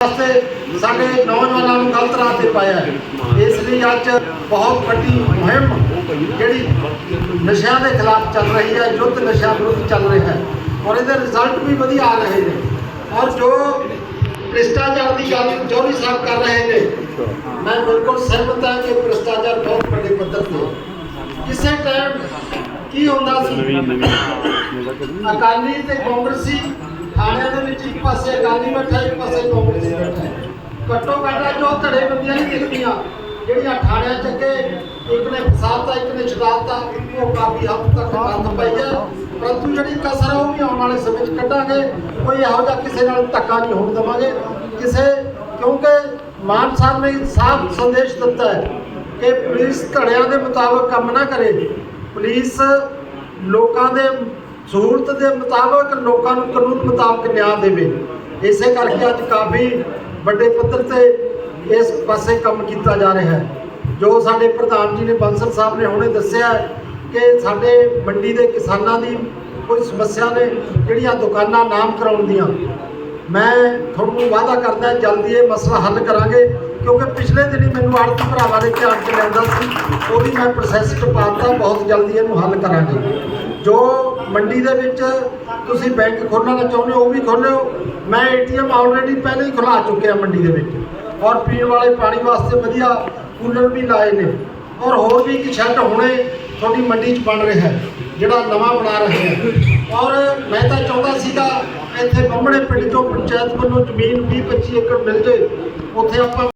ਵਾਸਤੇ ਸਾਡੇ ਨੌਜਵਾਨਾਂ ਨੂੰ ਗਲਤ ਰਾਹ ਤੇ ਪਾਇਆ ਹੈ। ਇਸ ਲਈ ਅੱਜ ਬਹੁਤ ਵੱਡੀ ਮੁਹਿੰਮ ਜਿਹੜੀ ਨਸ਼ਿਆਂ ਦੇ ਖਿਲਾਫ ਚੱਲ ਰਹੀ ਹੈ, ਯੁੱਧ ਨਸ਼ਾ ਵਿਰੁੱਧ ਚੱਲ ਰਿਹਾ ਹੈ ਔਰ ਇਹਦੇ ਰਿਜ਼ਲਟ ਵੀ ਵਧੀਆ ਆ ਰਹੇ ਨੇ। ਔਰ ਜੋ ਭ੍ਰਿਸ਼ਟਾਚਾਰ ਦੀ ਗੱਲ ਜੋਰੀ ਸਾਹਿਬ ਕਰ ਰਹੇ ਨੇ, ਮੈਂ ਬਿਲਕੁਲ ਸਹਿਮਤ ਹਾਂ ਕਿ ਭ੍ਰਿਸ਼ਟਾਚਾਰ ਬਹੁਤ ਵੱਡੇ ਪੱਧਰ ਤੇ ਕਿਸੇ ਟਾਈਮ ਕੀ ਹੁੰਦਾ ਸੀ? ਅਕਾਲੀ ਤੇ ਕਾਂਗਰਸੀ ਥਾਣਿਆਂ ਦੇ ਵਿੱਚ ਇੱਕ ਪਾਸੇ ਅਕਾਲੀ ਬੈਠਾ ਇੱਕ ਪਾਸੇ ਕਾਂਗਰਸ ਬੈਠਾ ਘੱਟੋ ਘੱਟ ਜੋ ਧੜੇ ਬੰਦੀਆਂ ਨਹੀਂ ਦਿਖਦੀਆਂ, ਜਿਹੜੀਆਂ ਥਾਣਿਆਂ ਚ ਅੱਗੇ ਇੱਕ ਨੇ ਫਸਾਤਾ ਇੱਕ ਨੇ ਛਡਾਤਾ ਉਹ ਕਾਫੀ ਹੱਦ ਤੱਕ ਬੰਦ ਪਈ ਹੈ। ਪਰੰਤੂ ਜਿਹੜੀ ਕਸਰ ਹੈ ਉਹ ਵੀ ਆਉਣ ਵਾਲੇ ਸਮੇਂ 'ਚ ਕੱਢਾਂਗੇ। ਕੋਈ ਇਹੋ ਜਿਹਾ ਕਿਸੇ ਨਾਲ ਧੱਕਾ ਨਹੀਂ ਹੋਣ ਦੇਵਾਂਗੇ। ਕਿਸੇ, ਕਿਉਂਕਿ ਮਾਨ ਸਾਹਿਬ ਨੇ ਸਾਫ਼ ਸੰਦੇਸ਼ ਦਿੱਤਾ ਹੈ ਕਿ ਪੁਲਿਸ ਧੜਿਆਂ ਦੇ ਮੁਤਾਬਕ ਕੰਮ ਨਾ ਕਰੇ। ਪੁਲਿਸ ਲੋਕਾਂ ਦੇ ਸਹੂਲਤ ਦੇ ਮੁਤਾਬਕ ਲੋਕਾਂ ਨੂੰ ਕਾਨੂੰਨ ਮੁਤਾਬਕ ਨਿਆਂ ਦੇਵੇ। ਇਸੇ ਕਰਕੇ ਅੱਜ ਕਾਫੀ ਵੱਡੇ ਪੱਧਰ ਤੇ ਇਸ ਪਾਸੇ ਕੰਮ ਕੀਤਾ ਜਾ ਰਿਹਾ ਹੈ। ਜੋ ਸਾਡੇ ਪ੍ਰਧਾਨ ਜੀ ਨੇ ਬੰਸਲ ਸਾਹਿਬ ਨੇ ਹੁਣੇ ਦੱਸਿਆ ਕਿ ਸਾਡੇ ਮੰਡੀ ਦੇ ਕਿਸਾਨਾਂ ਦੀ ਕੋਈ ਸਮੱਸਿਆ ਨੇ ਜਿਹੜੀਆਂ ਦੁਕਾਨਾਂ ਨਾਮ ਕਰਾਉਣ ਦੀਆਂ। ਮੈਂ ਤੁਹਾਨੂੰ ਵਾਅਦਾ ਕਰਦਾ ਜਲਦੀ ਇਹ ਮਸਲਾ ਹੱਲ ਕਰਾਂਗੇ, ਕਿਉਂਕਿ ਪਿਛਲੇ ਦਿਨੀ ਮੈਨੂੰ ਆੜਤੀ ਭਰਾਵਾਂ ਨੇ ਧਿਆਨ ਚ ਲਿਆਂਦਾ ਸੀ ਉਹ ਵੀ ਮੈਂ ਪ੍ਰੋਸੈਸ ਚ ਪਾਤਾ ਬਹੁਤ ਜਲਦੀ ਇਹਨੂੰ ਹੱਲ ਕਰਾਂਗੇ। ਜੋ ਮੰਡੀ ਦੇ ਵਿੱਚ ਤੁਸੀਂ ਬੈਂਕ ਖੋਲਣਾ ਚਾਹੁੰਦੇ ਹੋ, ਉਹ ਵੀ ਖੋਲ੍ਹੋ। ਮੈਂ ਏਟੀਐਮ ਆਲਰੇਡੀ ਪਹਿਲਾਂ ਹੀ ਖੁਲਾ ਚੁੱਕਿਆ ਮੰਡੀ ਦੇ ਵਿੱਚ। ਔਰ ਪੀਣ ਵਾਲੇ ਪਾਣੀ ਵਾਸਤੇ ਵਧੀਆ ਕੂਲਰ ਵੀ ਲਾਏ ਨੇ। ਔਰ ਹੋਰ ਵੀ ਇੱਕ ਸ਼ੈੱਡ ਹੁਣੇ ਤੁਹਾਡੀ ਮੰਡੀ 'ਚ ਬਣ ਰਿਹਾ ਹੈ, ਜਿਹੜਾ ਨਵਾਂ ਬਣਾ ਰਹੇ ਹਾਂ। ਔਰ ਮੈਂ ਤਾਂ ਚਾਹੁੰਦਾ ਸੀਗਾ ਇੱਥੇ ਬੰਬੜੇ ਪਿੰਡ ਚੋਂ ਪੰਚਾਇਤ ਵੱਲੋਂ ਜ਼ਮੀਨ 20 25 ਏਕੜ ਮਿਲ ਜੇ ਉੱਥੇ ਆਪਾਂ